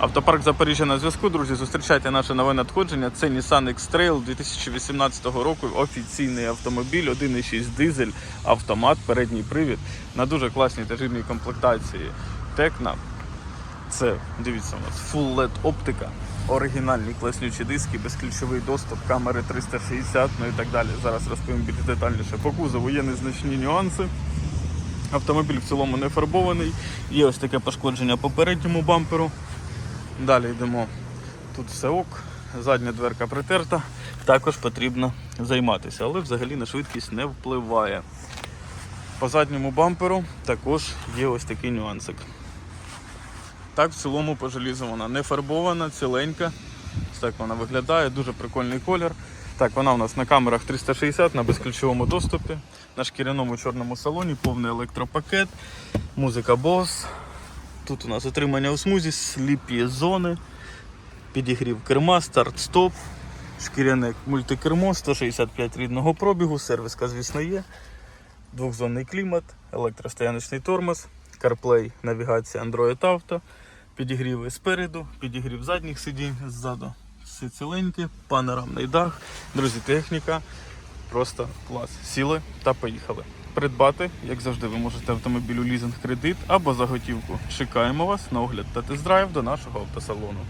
Автопарк Запоріжжя на зв'язку, друзі. Зустрічайте наше нове надходження. Це Nissan X-Trail 2018 року. Офіційний автомобіль, 1.6 дизель, автомат, передній привід на дуже класній та жирній комплектації. Текна. Це дивіться у нас Full LED оптика, оригінальні класнючі диски, безключовий доступ, камери 360, ну і так далі. Зараз розповім більш детальніше. По кузову є незначні нюанси. Автомобіль в цілому не фарбований. Є ось таке пошкодження по передньому бамперу. Далі йдемо. Тут все ок, задня дверка притерта. Також потрібно займатися, але взагалі на швидкість не впливає. По задньому бамперу також є ось такий нюансик. Так, в цілому по желізу вона не фарбована, ціленька. Ось так вона виглядає, дуже прикольний колір. Так, вона у нас на камерах 360 на безключовому доступі, на шкіряному чорному салоні, повний електропакет, музика Bose. Тут у нас отримання у смузі, сліпі зони, підігрів керма, старт-стоп, шкіряне мультикермо, 165 рідного пробігу, сервіска, звісно, є. Двохзонний клімат, електростояночний тормоз, CarPlay, навігація Android Auto, підігріви спереду, підігрів задніх сидінь ззаду. Все ціленьке, панорамний дах. Друзі, техніка просто клас. Сіли та поїхали. Придбати, як завжди, ви можете автомобіль у лізинг кредит або за готівку. Чекаємо вас на огляд та тест-драйв до нашого автосалону.